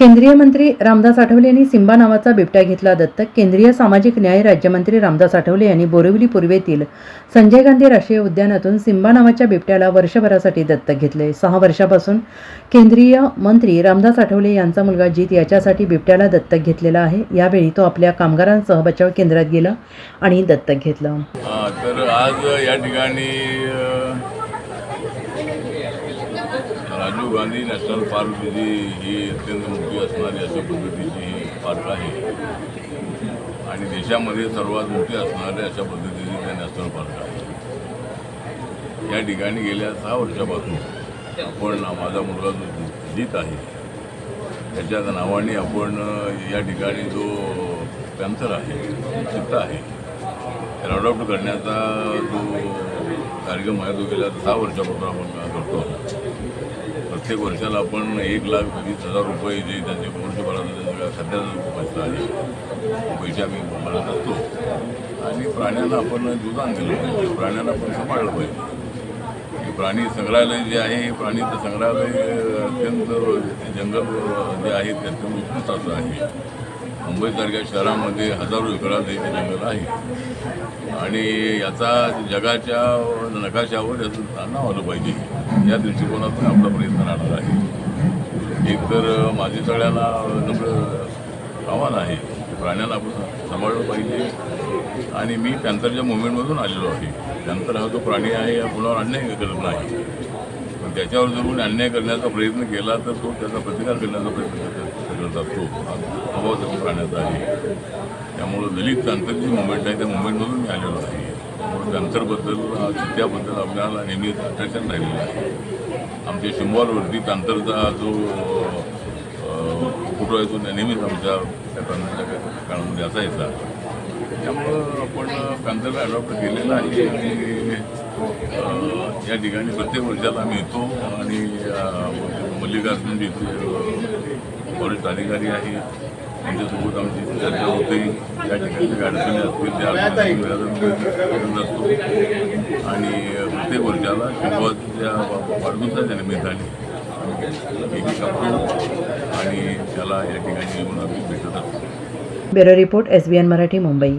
केंद्रीय मंत्री रामदास आठवले यांनी सिम्बा नावाचा बिबट्या घेतला दत्तक. केंद्रीय सामाजिक न्याय राज्यमंत्री रामदास आठवले यांनी बोरिवली पूर्वेतील संजय गांधी राष्ट्रीय उद्यानातून सिंबा नावाच्या बिबट्याला वर्षभरासाठी दत्तक घेतले. सहा वर्षापासून केंद्रीय मंत्री रामदास आठवले यांचा मुलगा जीत याच्यासाठी बिबट्याला दत्तक घेतलेला आहे. यावेळी तो आपल्या कामगारांसह बचाव केंद्रात गेला आणि दत्तक घेतलं. तर आज या ठिकाणी राजीव गांधी नॅशनल पार्क जी ही अत्यंत मोठी असणारी अशा पद्धतीची ही पार्क आहे. आणि देशामध्ये सर्वात मोठी असणारी अशा पद्धतीची ते नॅशनल पार्क आहे. या ठिकाणी गेल्या सहा वर्षापासून आपण माझा मुलगा जो जीत आहे त्याच्या नावाने आपण या ठिकाणी जो पॅन्थर आहे चित्ता आहे त्याला अडॉप्ट करण्याचा जो कार्यक्रम आहे तो गेल्या सहा वर्षापासून आपण करतो प्रत्येक वर्षाला आपण एक लाख वीस हजार रुपये जे त्यांचे वर्षभराचा त्यांचा सध्याचा जो पैसा आहे. तो पैसे आम्ही भरत असतो. आणि प्राण्यांना आपण जुदान दिलं पाहिजे प्राण्यांना आपण सांभाळलं पाहिजे. प्राणी संग्रहालय जे आहे हे प्राणी संग्रहालय अत्यंत जंगल जे आहे ते अत्यंत उत्कृष्ट असं आहे. मुंबईसारख्या शहरामध्ये हजारो एकरात हे जंगल आहे. आणि याचा जगाच्या नकाशावर याचं नाव आलं पाहिजे. या दृष्टिकोनातून आपला प्रयत्न राहणार आहे. एक तर माझी सगळ्यांना नम्र आव्हान आहे प्राण्यांना आपण सांभाळलं पाहिजे. आणि मी पॅन्थरच्या मुवमेंटमधून आलेलो आहे. पॅन्थर हा जो प्राणी आहे या कुणावर अन्याय करत नाही. पण त्याच्यावर जर कोणी अन्याय करण्याचा प्रयत्न केला तर तो त्याचा प्रतिकार करण्याचा प्रयत्न करत. असतो हा स्वभाव त्या प्राण्याचा आहे. त्यामुळं दलित पॅन्थरची मुवमेंट आहे त्या मुवमेंटमधून मी आलेलो आहे. त्यामुळे पॅन्थरबद्दल चित्त्याबद्दल आपल्याला नेहमीच अट्रॅक्शन राहिलेलं आहे. आमच्या शिंबॉलवरती पॅन्थरचा जो फोटो आहे तो नेहमीच आमच्या त्या पॅन्थरच्या काळामध्ये असायचा त्यामुळं आपण पॅन्थरला अडॉप्ट केलेलं आहे आणि या ठिकाणी प्रत्येक वर्षाला आम्ही येतो आणि मल्लिकार्जुन जे इथे फॉरेस्ट अधिकारी आहेत त्यांच्यासोबत आमची चर्चा होते. या ठिकाणी अडचणी असतील त्या अडचणी असतो. आणि प्रत्येक वर्षाला शिंगवाच्या वाढदिवसाच्या निमित्ताने आम्ही केक कापतो आणि त्याला या ठिकाणी येऊन आम्ही भेटत असतो. Bureau report S B N Marathi Mumbai.